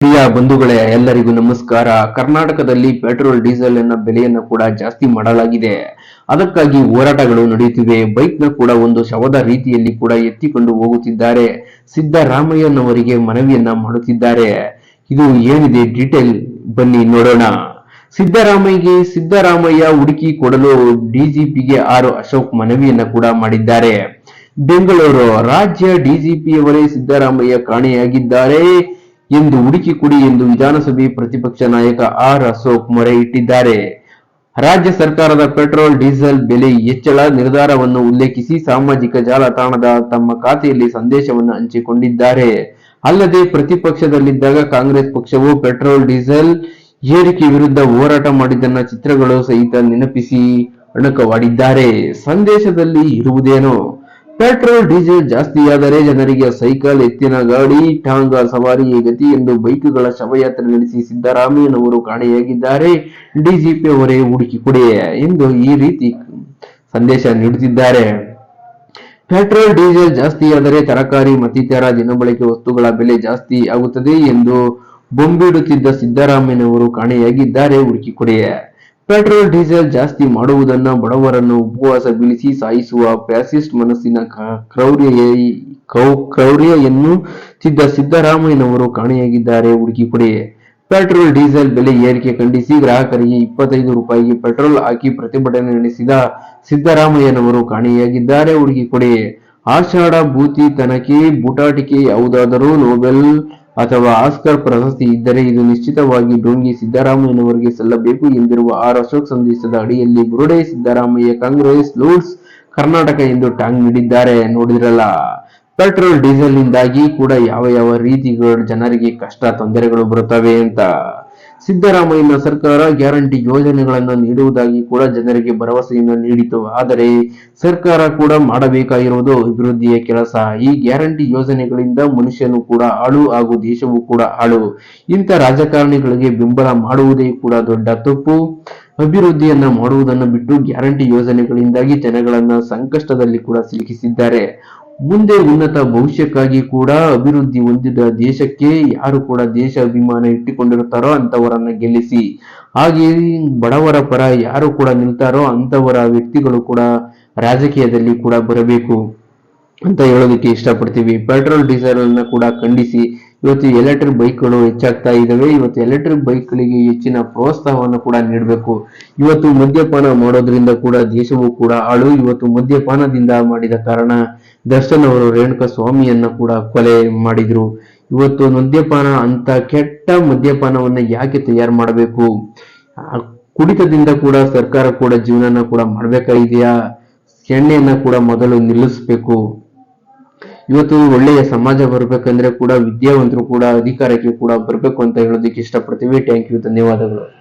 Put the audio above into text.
ಪ್ರಿಯ ಬಂಧುಗಳೇ, ಎಲ್ಲರಿಗೂ ನಮಸ್ಕಾರ. ಕರ್ನಾಟಕದಲ್ಲಿ ಪೆಟ್ರೋಲ್, ಡೀಸೆಲ್ನ ಬೆಲೆಯನ್ನು ಕೂಡ ಜಾಸ್ತಿ ಮಾಡಲಾಗಿದೆ. ಅದಕ್ಕಾಗಿ ಹೋರಾಟಗಳು ನಡೆಯುತ್ತಿವೆ. ಬೈಕ್ನ ಕೂಡ ಒಂದು ಶವದ ರೀತಿಯಲ್ಲಿ ಕೂಡ ಎತ್ತಿಕೊಂಡು ಹೋಗುತ್ತಿದ್ದಾರೆ. ಸಿದ್ದರಾಮಯ್ಯನವರಿಗೆ ಮನವಿಯನ್ನ ಮಾಡುತ್ತಿದ್ದಾರೆ. ಇದು ಏನಿದೆ ಡೀಟೇಲ್? ಬನ್ನಿ ನೋಡೋಣ. ಸಿದ್ದರಾಮಯ್ಯಗೆ ಸಿದ್ದರಾಮಯ್ಯ ಹುಡುಕಿ ಕೊಡಲು ಡಿಜಿಪಿಗೆ ಆರು ಅಶೋಕ್ ಮನವಿಯನ್ನ ಕೂಡ ಮಾಡಿದ್ದಾರೆ. ಬೆಂಗಳೂರು ರಾಜ್ಯ ಡಿಜಿಪಿಯವರೇ ಸಿದ್ದರಾಮಯ್ಯ ಕಾಣೆಯಾಗಿದ್ದಾರೆ. ಎಂದು ಹುಡುಕಿ ಕೊಡಿ ಎಂದು ವಿಧಾನಸಭೆ ಪ್ರತಿಪಕ್ಷ ನಾಯಕ ಆರ್ ಅಶೋಕ್ ಮೊರೆ ಇಟ್ಟಿದ್ದಾರೆ. ರಾಜ್ಯ ಸರ್ಕಾರದ ಪೆಟ್ರೋಲ್, ಡೀಸೆಲ್ ಬೆಲೆ ಹೆಚ್ಚಳ ನಿರ್ಧಾರವನ್ನು ಉಲ್ಲೇಖಿಸಿ ಸಾಮಾಜಿಕ ಜಾಲತಾಣದ ತಮ್ಮ ಖಾತೆಯಲ್ಲಿ ಸಂದೇಶವನ್ನು ಹಂಚಿಕೊಂಡಿದ್ದಾರೆ. ಅಲ್ಲದೆ ಪ್ರತಿಪಕ್ಷದಲ್ಲಿದ್ದಾಗ ಕಾಂಗ್ರೆಸ್ ಪಕ್ಷವು ಪೆಟ್ರೋಲ್, ಡೀಸೆಲ್ ಏರಿಕೆ ವಿರುದ್ಧ ಹೋರಾಟ ಮಾಡಿದ್ದನ್ನ ಚಿತ್ರಗಳು ಸಹಿತ ನೆನಪಿಸಿ ಅಣಕವಾಡಿದ್ದಾರೆ. ಸಂದೇಶದಲ್ಲಿ ಇರುವುದೇನು? ಪೆಟ್ರೋಲ್, ಡೀಸೆಲ್ ಜಾಸ್ತಿಯಾದರೆ ಜನರಿಗೆ ಸೈಕಲ್, ಎತ್ತಿನ ಗಾಡಿ, ಟಾಂಗ ಸವಾರಿಯೇ ಗತಿ ಎಂದು ಬೈಕ್ಗಳ ಶವಯಾತ್ರೆ ನಡೆಸಿ ಸಿದ್ದರಾಮಯ್ಯನವರು ಕಾಣೆಯಾಗಿದ್ದಾರೆ. ಡಿಜಿಪಿ ಅವರೇ ಹುಡುಕಿ ಕೊಡಿ ಎಂದು ಈ ರೀತಿ ಸಂದೇಶ ನೀಡುತ್ತಿದ್ದಾರೆ. ಪೆಟ್ರೋಲ್, ಡೀಸೆಲ್ ಜಾಸ್ತಿಯಾದರೆ ತರಕಾರಿ ಮತ್ತಿತರ ದಿನಬಳಕೆ ವಸ್ತುಗಳ ಬೆಲೆ ಜಾಸ್ತಿ ಆಗುತ್ತದೆ ಎಂದು ಬೊಂಬಿಡುತ್ತಿದ್ದ ಸಿದ್ದರಾಮಯ್ಯನವರು ಕಾಣೆಯಾಗಿದ್ದಾರೆ. ಹುಡುಕಿ ಕೊಡಿ. ಪೆಟ್ರೋಲ್, ಡೀಸೆಲ್ ಜಾಸ್ತಿ ಮಾಡುವುದನ್ನ ಬಡವರನ್ನು ಉಪವಾಸ ಬೀಳಿಸಿ ಸಾಯಿಸುವ ಫ್ಯಾಸಿಸ್ಟ್ ಮನಸ್ಸಿನ ಕ್ರೌರ್ಯ, ಕೌ- ಕ್ರೌರ್ಯವನ್ನು ತಿದ್ದ ಸಿದ್ದರಾಮಯ್ಯನವರು ಕಾಣೆಯಾಗಿದ್ದಾರೆ. ಹುಡುಕಿ ಕೊಡಿ ಪೆಟ್ರೋಲ್, ಡೀಸೆಲ್ ಬೆಲೆ ಏರಿಕೆ ಖಂಡಿಸಿ ಗ್ರಾಹಕರಿಗೆ ಇಪ್ಪತ್ತೈದು ರೂಪಾಯಿಗೆ ಪೆಟ್ರೋಲ್ ಹಾಕಿ ಪ್ರತಿಭಟನೆ ನಡೆಸಿದ ಸಿದ್ದರಾಮಯ್ಯನವರು ಕಾಣೆಯಾಗಿದ್ದಾರೆ. ಹುಡುಕಿ ಕೊಡಿ ಆಷಾಢ ಭೂತಿ ತನಕೆ ಬುಟಾಟಿಕೆ ಯಾವುದಾದರೂ ನೋಬೆಲ್ ಅಥವಾ ಆಸ್ಕರ್ ಪ್ರಶಸ್ತಿ ಇದ್ದರೆ ಇದು ನಿಶ್ಚಿತವಾಗಿ ಡೋಂಗಿ ಸಿದ್ದರಾಮಯ್ಯನವರಿಗೆ ಸಲ್ಲಬೇಕು ಎಂದಿರುವ ಆರ್ ಅಶೋಕ್ ಸಂದೇಶದ ಅಡಿಯಲ್ಲಿ ಬುರುಡೆ ಸಿದ್ದರಾಮಯ್ಯ ಕಾಂಗ್ರೆಸ್ ಲೂಟ್ಸ್ ಕರ್ನಾಟಕ ಎಂದು ಟಾಂಗ್ ನೀಡಿದ್ದಾರೆ. ನೋಡಿದ್ರಲ್ಲ, ಪೆಟ್ರೋಲ್ ಡೀಸೆಲ್ ನಿಂದಾಗಿ ಕೂಡ ಯಾವ ಯಾವ ರೀತಿಗಳು ಜನರಿಗೆ ಕಷ್ಟ, ತೊಂದರೆಗಳು ಬರುತ್ತವೆ ಅಂತ. ಸಿದ್ದರಾಮಯ್ಯನ ಸರ್ಕಾರ ಗ್ಯಾರಂಟಿ ಯೋಜನೆಗಳನ್ನು ನೀಡುವುದಾಗಿ ಕೂಡ ಜನರಿಗೆ ಭರವಸೆಯನ್ನು ನೀಡಿತು. ಆದರೆ ಸರ್ಕಾರ ಕೂಡ ಮಾಡಬೇಕಾಗಿರುವುದು ಅಭಿವೃದ್ಧಿಯ ಕೆಲಸ. ಈ ಗ್ಯಾರಂಟಿ ಯೋಜನೆಗಳಿಂದ ಮನುಷ್ಯನು ಕೂಡ ಹಾಳು ಹಾಗೂ ದೇಶವೂ ಕೂಡ ಹಾಳು ಇಂಥ ರಾಜಕಾರಣಿಗಳಿಗೆ ಬೆಂಬಲ ಮಾಡುವುದೇ ಕೂಡ ದೊಡ್ಡ ತಪ್ಪು. ಅಭಿವೃದ್ಧಿಯನ್ನ ಮಾಡುವುದನ್ನು ಬಿಟ್ಟು ಗ್ಯಾರಂಟಿ ಯೋಜನೆಗಳಿಂದಾಗಿ ಜನಗಳನ್ನ ಸಂಕಷ್ಟದಲ್ಲಿ ಕೂಡ ಸಿಲುಕಿಸಿದ್ದಾರೆ. ಮುಂದೆ ಉನ್ನತ ಭವಿಷ್ಯಕ್ಕಾಗಿ ಕೂಡ ಅಭಿವೃದ್ಧಿ ಹೊಂದಿದ ದೇಶಕ್ಕೆ ಯಾರು ಕೂಡ ದೇಶ ಅಭಿಮಾನ ಇಟ್ಟುಕೊಂಡಿರುತ್ತಾರೋ ಅಂತವರನ್ನ ಗೆಲ್ಲಿಸಿ, ಹಾಗೆ ಬಡವರ ಪರ ಯಾರು ಕೂಡ ನಿಲ್ತಾರೋ ಅಂತವರ ವ್ಯಕ್ತಿಗಳು ಕೂಡ ರಾಜಕೀಯದಲ್ಲಿ ಕೂಡ ಬರಬೇಕು ಅಂತ ಹೇಳೋದಕ್ಕೆ ಇಷ್ಟಪಡ್ತೀವಿ. ಪೆಟ್ರೋಲ್, ಡೀಸೆಲ್ ಅನ್ನ ಕೂಡ ಖಂಡಿಸಿ, ಇವತ್ತು ಎಲೆಕ್ಟ್ರಿಕ್ ಬೈಕ್ಗಳು ಹೆಚ್ಚಾಗ್ತಾ ಇದಾವೆ. ಇವತ್ತು ಎಲೆಕ್ಟ್ರಿಕ್ ಬೈಕ್ಗಳಿಗೆ ಹೆಚ್ಚಿನ ಪ್ರೋತ್ಸಾಹವನ್ನು ಕೂಡ ನೀಡಬೇಕು. ಇವತ್ತು ಮದ್ಯಪಾನ ಮಾಡೋದ್ರಿಂದ ಕೂಡ ದೇಶವು ಕೂಡ ಹಾಳು. ಇವತ್ತು ಮದ್ಯಪಾನದಿಂದ ಮಾಡಿದ ಕಾರಣ ದರ್ಶನ್ ಅವರು ರೇಣುಕಾ ಸ್ವಾಮಿಯನ್ನ ಕೂಡ ಕೊಲೆ ಮಾಡಿದ್ರು. ಇವತ್ತು ಮದ್ಯಪಾನ ಅಂತ ಕೆಟ್ಟ ಮದ್ಯಪಾನವನ್ನ ಯಾಕೆ ತಯಾರು ಮಾಡಬೇಕು? ಕುಡಿತದಿಂದ ಕೂಡ ಸರ್ಕಾರ ಕೂಡ ಜೀವನನ ಕೂಡ ಮಾಡ್ಬೇಕಾಗಿದೆಯಾ ಎಣ್ಣೆಯನ್ನ ಕೂಡ ಮೊದಲು ನಿಲ್ಲಿಸಬೇಕು. ಇವತ್ತು ಒಳ್ಳೆಯ ಸಮಾಜ ಬರ್ಬೇಕಂದ್ರೆ ಕೂಡ ವಿದ್ಯಾವಂತರು ಕೂಡ ಅಧಿಕಾರಕ್ಕೆ ಕೂಡ ಬರ್ಬೇಕು ಅಂತ ಹೇಳೋದಕ್ಕೆ ಇಷ್ಟಪಡ್ತೀವಿ. ಥ್ಯಾಂಕ್ ಯು ಧನ್ಯವಾದಗಳು.